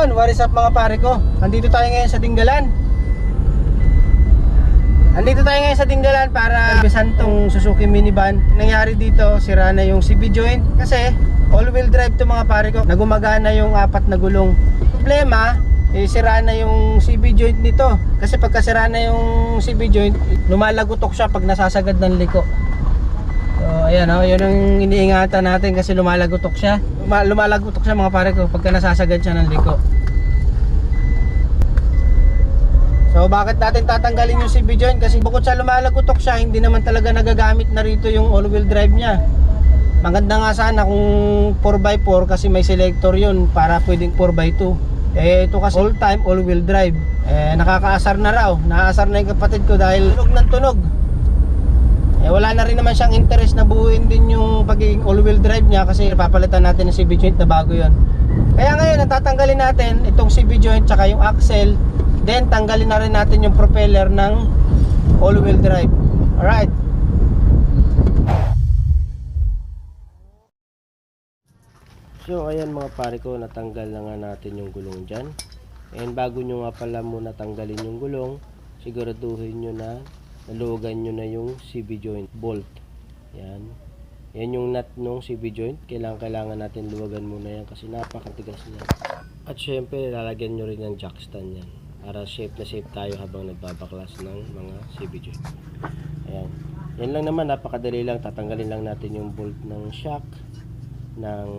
Yun, what is up mga pare ko? Andito tayo ngayon sa Dinggalan. Andito tayo ngayon sa Dinggalan para servisan tong Suzuki minivan. Nangyari dito, sira na yung CB joint kasi all-wheel drive to mga pare ko. Nagumagana yung apat na gulong. Problema, eh, sira na yung CB joint nito. Kasi pagka sira na yung CB joint, lumalagutok siya pag nasasagad ng liko. Ayan oh, yun ang iniingatan natin kasi lumalagutok siya. Luma- lumalagutok siya mga pare ko pagka nasasagad siya ng liko. So bakit natin tatanggalin yung CB joint? Kasi bukod sa lumalagutok siya, hindi naman talaga nagagamit na rito yung all-wheel drive niya. Maganda nga sana kung 4x4 kasi may selector yun para pwedeng 4x2. Eh ito kasi all time all-wheel drive. Eh nakakaasar na raw. Nakaasar na yung kapatid ko dahil tunog ng tunog. Eh wala na rin naman siyang interest na buuin din yung pagiging all-wheel drive niya kasi papalitan natin ng CB joint na bago yon. Kaya ngayon natatanggalin natin itong CB joint tsaka yung axle. Then tanggalin na rin natin yung propeller ng all-wheel drive. Alright. So ayan mga pare ko, natanggal na nga natin yung gulong dyan. And bago nyo nga pala muna tanggalin yung gulong, siguraduhin nyo na naluwagan nyo na yung CB joint bolt. Yan. Yan yung nut nung CB joint. Kailangan, kailangan natin luwagan muna yan kasi napakatigas niya. At syempre, lalagyan nyo rin ng jack stand yan. Para safe na safe tayo habang nagbabaklas ng mga CB joint. Ayan. Yan lang naman, napakadali lang. Tatanggalin lang natin yung bolt ng shock, ng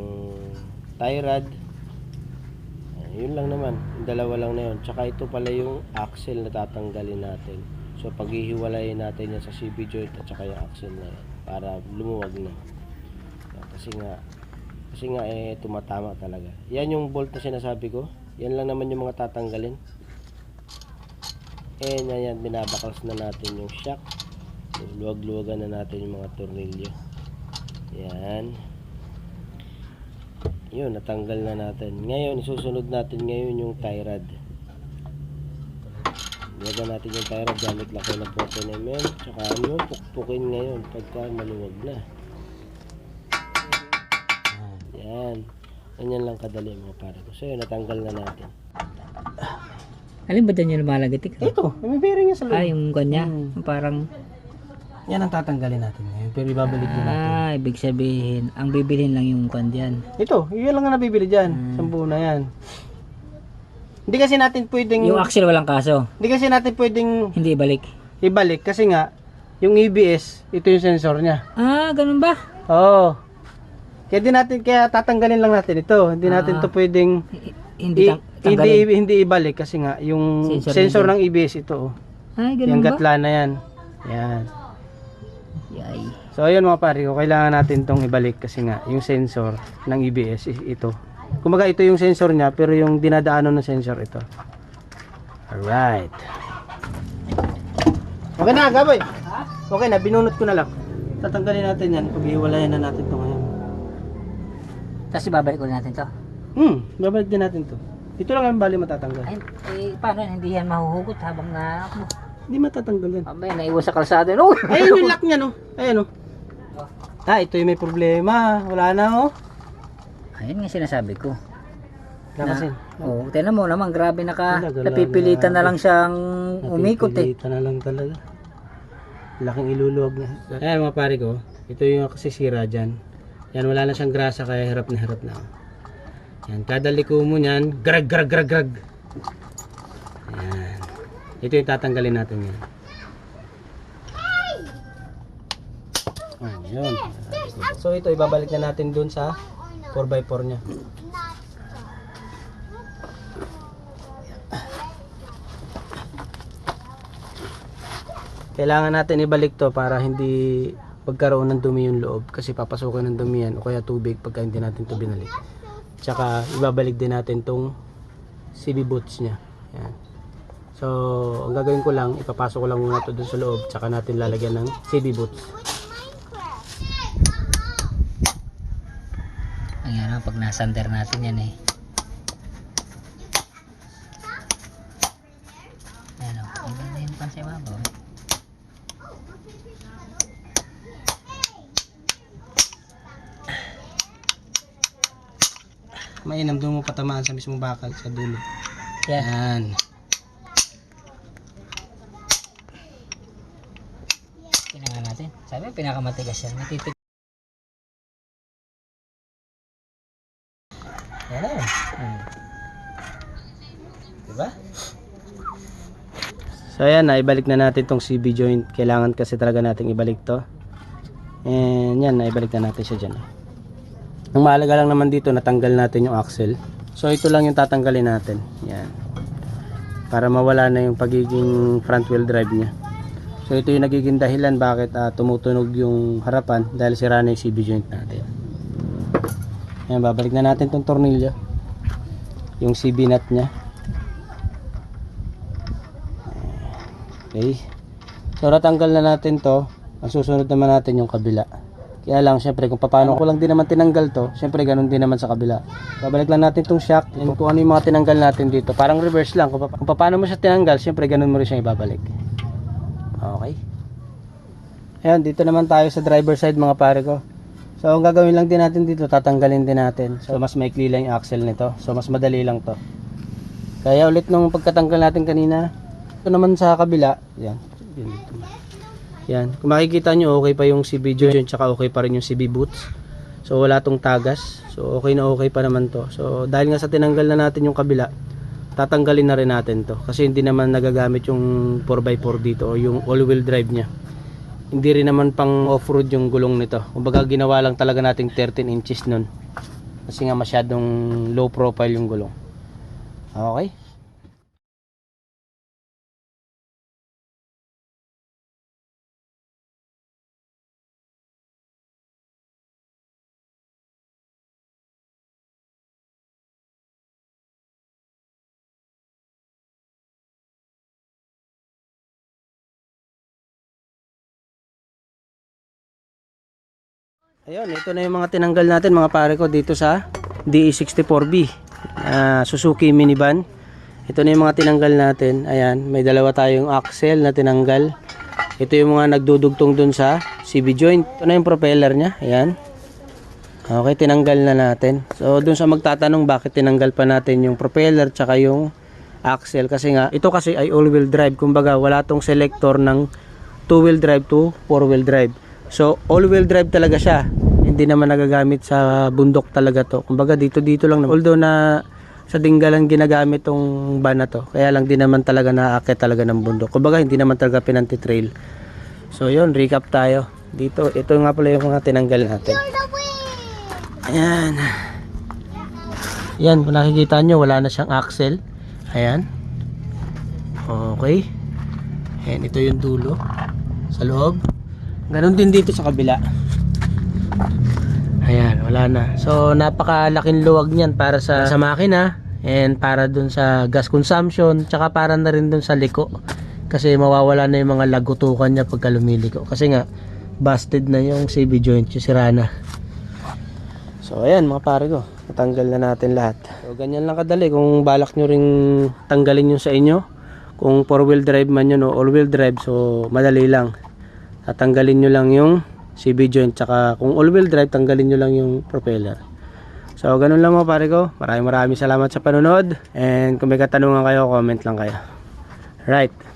tie rod. Yun lang naman. Yung dalawa lang na yun. Tsaka ito pala yung axle na tatanggalin natin. So paghihiwalayin natin yan sa CB joint at saka yung axle na yan para lumuwag na. Ayan, Kasi nga kasi nga eh tumatama talaga. Yan yung bolt na sinasabi ko. Yan lang naman yung mga tatanggalin. Eh yan, yan binabaklas na natin yung shock. Luwag-luwagan na natin yung mga tornilyo. Yan. Yun, natanggal na natin. Ngayon, isusunod natin ngayon yung tie rod. Luwagan natin yung tie rod gamit lang ko ng 14mm. Tsaka ano, pukpukin ngayon pagka maluwag na. Yan. Ganyan lang kadali mga pare ko. So yun, natanggal na natin. Alin ba dyan yung lumalagatik? Ito, may bearing niya sa loob. Ah, yung kanya. Hmm. Yung Parang, Yan ang tatanggalin natin ngayon. Pero ibabalik din natin. ah, ibig sabihin, ang bibilhin lang yung kwan dyan. Ito, yun lang ang nabibili dyan. Hmm. Sampu na yan. Hindi kasi natin pwedeng... Yung axle walang kaso. Hindi kasi natin pwedeng Hindi ibalik. ibalik kasi nga yung EBS, ito yung sensor niya. Ah, ganun ba? Oo. Kaya di natin kaya tatanggalin lang natin ito. Hindi natin Ah. to pwedeng hindi i- tang- hindi tanggalin. hindi ibalik kasi nga yung Sensor sensor, ng EBS ito. Oh. Ay, Yung ganun ba? gatla na yan. Yan. Yay. So ayun mga pare ko, kailangan natin tong ibalik kasi nga yung sensor ng EBS is ito. Kumaga ito yung sensor niya pero yung dinadaanan ng sensor ito. Alright. Okay na, gaboy. Okay na, binunot ko na lang. Tatanggalin natin yan. Paghiwalayan na natin to ngayon. Tapos ibabalik ulit natin to. Hmm, babalik din natin to. Ito lang ang bali matatanggal. Ay, eh, paano yan? Hindi yan mahuhugot habang na... Hindi matatanggal yan. Mamaya, naiwan sa kalsada. No? Ayun yung lock niya no. Ayun no. Ah, ito yung may problema. Wala na oh. Ayun nga sinasabi ko. Lakasin. Oo, oh, tinan mo naman, grabe naka, Wala, gala- napipilitan na lang siyang umikot eh. Napipilitan na lang talaga. Laking iluluwag na. Ayan mga pare ko, ito yung kasisira dyan. Yan, wala na siyang grasa kaya hirap na hirap na. Yan, kada liko mo niyan, grag, grag, grag, grag. Yan. Ito yung tatanggalin natin yan. Ayun. So ito, ibabalik na natin dun sa 4x4 niya. kailangan natin ibalik to para hindi pagkaroon ng dumi yung loob kasi papasukin ng dumi yan o kaya tubig pagka hindi natin to binalik tsaka ibabalik din natin tong CB boots nya yan. so ang gagawin ko lang ipapasok ko lang muna to dun sa loob tsaka natin lalagyan ng CB boots Nasander natin yan eh. Ayan o, hindi na yun pan sa ibabaw. eh. Mainam doon mo patamaan sa mismong bakal sa dulo. Yan. Yan. Tingnan nga natin. Sabi pinakamatigas yan. Matitig. Diba? So ayan na, ibalik na natin tong CB joint. Kailangan kasi talaga nating ibalik to. And yan, naibalik na natin siya dyan. Ang mahalaga lang naman dito, natanggal natin yung axle. So ito lang yung tatanggalin natin. Yan. Para mawala na yung pagiging front wheel drive niya. So ito yung nagiging dahilan bakit ah, tumutunog yung harapan dahil sira na yung CB joint natin. Ayan, babalik na natin tong tornilyo. Yung CB nut niya. Okay. So natanggal na natin to. Ang susunod naman natin yung kabila. Kaya lang syempre kung paano ko lang din naman tinanggal to, syempre ganun din naman sa kabila. Babalik lang natin tong shock and kung ano yung mga tinanggal natin dito. Parang reverse lang. Kung, pa- kung paano mo siya tinanggal, syempre ganun mo rin siya ibabalik. Okay. Ayan, dito naman tayo sa driver side mga pare ko. So ang gagawin lang din natin dito, tatanggalin din natin. So mas maikli lang yung axle nito. So mas madali lang to. Kaya ulit nung pagkatanggal natin kanina, ito naman sa kabila, yan. Yan. Kung makikita nyo, okay pa yung CB joint, tsaka okay pa rin yung CB boots. So wala tong tagas. So okay na okay pa naman to. So dahil nga sa tinanggal na natin yung kabila, tatanggalin na rin natin to. Kasi hindi naman nagagamit yung 4x4 dito o yung all-wheel drive niya. Hindi rin naman pang off-road yung gulong nito. Kumbaga ginawa lang talaga nating 13 inches nun. Kasi nga masyadong low profile yung gulong. Okay? Ayun, ito na yung mga tinanggal natin mga pare ko dito sa DE64B ah, Suzuki minivan. Ito na yung mga tinanggal natin. Ayan, may dalawa tayong axle na tinanggal. Ito yung mga nagdudugtong dun sa CB joint. Ito na yung propeller niya. Ayan. Okay, tinanggal na natin. So, dun sa magtatanong bakit tinanggal pa natin yung propeller tsaka yung axle. Kasi nga, ito kasi ay all-wheel drive. Kumbaga, wala tong selector ng two-wheel drive to four-wheel drive. So, all-wheel drive talaga siya. Hindi naman nagagamit sa bundok talaga to. Kumbaga, dito-dito lang. naman. Although na sa dinggalan ginagamit tong van na to. Kaya lang din naman talaga naaakit talaga ng bundok. Kumbaga, hindi naman talaga pinanti-trail. So, yun. Recap tayo. Dito, ito nga pala yung mga tinanggal natin. Ayan. Ayan, kung nakikita nyo, wala na siyang axle. Ayan. Okay. Ayan, ito yung dulo. Sa loob. Ganon din dito sa kabila. Ayan, wala na. So, napakalaking luwag niyan para sa, sa makina and para dun sa gas consumption tsaka para na rin dun sa liko. Kasi mawawala na yung mga lagutukan niya pagka lumiliko. Kasi nga, busted na yung CB joint, yung sira na. So, ayan mga pare ko. Natanggal na natin lahat. So, ganyan lang kadali. Kung balak nyo ring tanggalin yung sa inyo, kung 4-wheel drive man yun o all-wheel drive, so madali lang. Tatanggalin nyo lang yung CB joint. Tsaka kung all-wheel drive, tanggalin nyo lang yung propeller. So, ganun lang mga pare ko. Maraming maraming salamat sa panonood. And kung may katanungan kayo, comment lang kayo. Right.